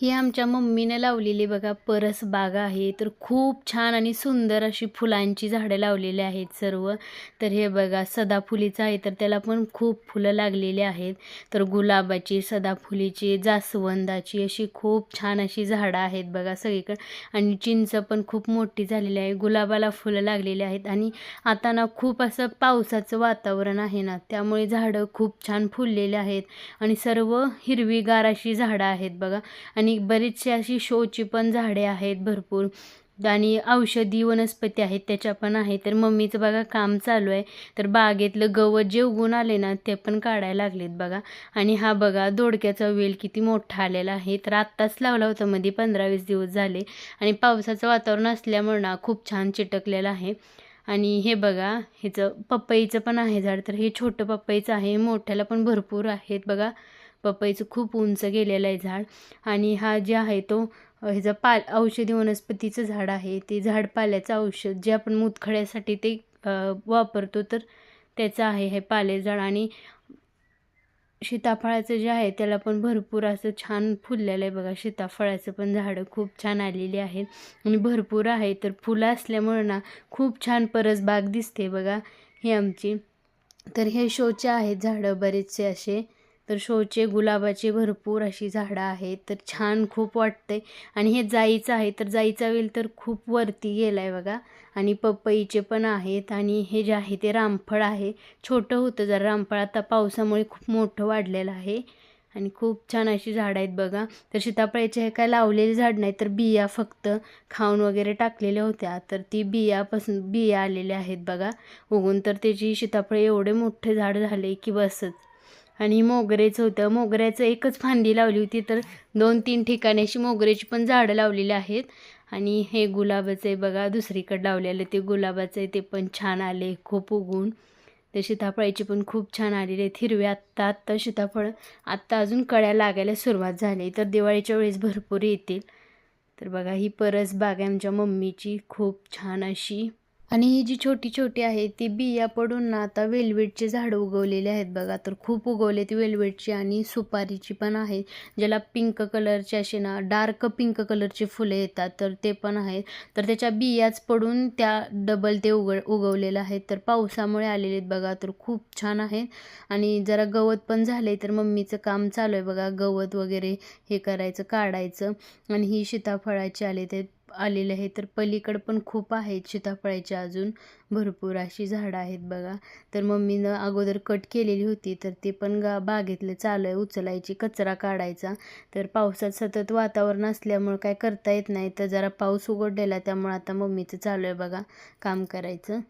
ही आमच्या मम्मीने लावलेली बघा परस बाग आहे. तर खूप छान आणि सुंदर अशी फुलांची झाडं लावलेली आहेत सर्व. तर हे बघा सदाफुलीचं आहे तर त्याला पण खूप फुलं लागलेली आहेत. तर गुलाबाची सदाफुलीची जास्वंदाची अशी खूप छान अशी झाडं आहेत बघा सगळीकडे. आणि चिंच पण खूप मोठी झालेली आहे. गुलाबाला फुलं लागलेली आहेत. आणि आता ना खूप असं पावसाचं वातावरण आहे ना त्यामुळे झाडं खूप छान फुललेले आहेत. आणि सर्व हिरवीगार अशी झाडं आहेत बघा. आणि आणि बरीचशी अशी शोची पण झाडे आहेत भरपूर. आणि औषधी वनस्पती आहेत त्याच्या पण आहे तर मम्मीचं बघा काम चालू आहे. तर बागेतलं गवत जे उगून आले ना ते पण काढायला लागलेत बघा. आणि हा बघा दोडक्याचा वेल किती मोठा आलेला आहे. तर आत्ताच लावला होता मध्ये पंधरा वीस दिवस झाले. आणि पावसाचं वातावरण असल्यामुळं ना खूप छान चिटकलेलं आहे. आणि हे बघा ह्याचं पपईचं पण आहे झाड. तर हे छोटं पपईचं आहे मोठ्याला पण भरपूर आहेत बघा. पपईचं खूप उंच गेलेलं आहे झाड. आणि हा जे आहे तो ह्याचा पाल औषधी वनस्पतीचं झाड आहे. ते झाड पाल्याचं औषध जे आपण मुतखड्यासाठी ते वापरतो तर त्याचं आहे हे पाले झाड. आणि सीताफळाचं जे आहे त्याला पण भरपूर असं छान फुललेलं आहे बघा. सीताफळाचं पण झाडं खूप छान आलेली आहेत आणि भरपूर आहे तर फुलं असल्यामुळं ना खूप छान परस बाग दिसते बघा ही आमची. तर हे शोचे आहेत झाडं बरेचसे असे. तर शोचे गुलाबाचे भरपूर अशी झाडं आहेत. तर छान खूप वाटते आणि हे जाईचं आहे तर जाईचा वेल तर खूप वरती गेला आहे बघा. आणि पपईचे पण आहेत. आणि हे जे आहे ते रामफळ आहे. छोटं होतं जर रामफळ. आता पावसामुळे खूप मोठं वाढलेलं आहे. आणि खूप छान अशी झाडं आहेत बघा. तर सीताफळाचे हे काय लावलेले झाड नाही तर बिया फक्त खाऊन वगैरे टाकलेल्या होत्या. तर ती बियापासून बिया आलेल्या आहेत बघा. उगून तर त्याची सीताफळ एवढे मोठे झाड झाले की बसच. आणि मोगरेचं होतं. मोगऱ्याचं एकच फांदी लावली होती तर दोन तीन ठिकाणी अशी मोगऱ्याची पण झाडं लावलेली आहेत. आणि हे गुलाबाचं आहे बघा दुसरीकडे लावलेलं ते गुलाबाचं आहे ते पण छान आले खूप उगून ते सीताफळाची पण खूप छान आलेले आहेत हिरवे आत्ता आत्ता सीताफळ आत्ता अजून कळ्या लागायला सुरुवात झाली तर दिवाळीच्या वेळेस भरपूर येतील. तर बघा ही परस बाग आहे आमच्या मम्मीची खूप छान अशी आणि ही जी छोटी छोटी आहे ती बिया पडून ना आता वेलवेटचे झाडं उगवलेले आहेत बघा. तर खूप उगवले ती वेलवेटची आणि सुपारीची पण आहे ज्याला पिंक कलरचे असे ना डार्क पिंक कलरचे फुले येतात तर ते पण आहेत तर त्याच्या बियाच पडून त्या डबल ते उग उगवलेलं आहेत. तर पावसामुळे आलेले आहेत बघा तर खूप छान आहेत आणि जरा गवत पण झाले तर मम्मीचं काम चालू आहे बघा गवत वगैरे हे करायचं काढायचं. आणि ही सीताफळाची आले ते आलेले आहे. तर पलीकडं पण खूप आहेत सीताफळाचे अजून भरपूर अशी झाडं आहेत बघा. तर मम्मीनं अगोदर कट केलेली होती तर ते पण गा बागेतलं चालू आहे उचलायची कचरा काढायचा. तर पावसात सतत वातावरण असल्यामुळं काय करता येत नाही तर जरा पाऊस उघडलेला त्यामुळं आता मम्मीचं चालू आहे बघा काम करायचं.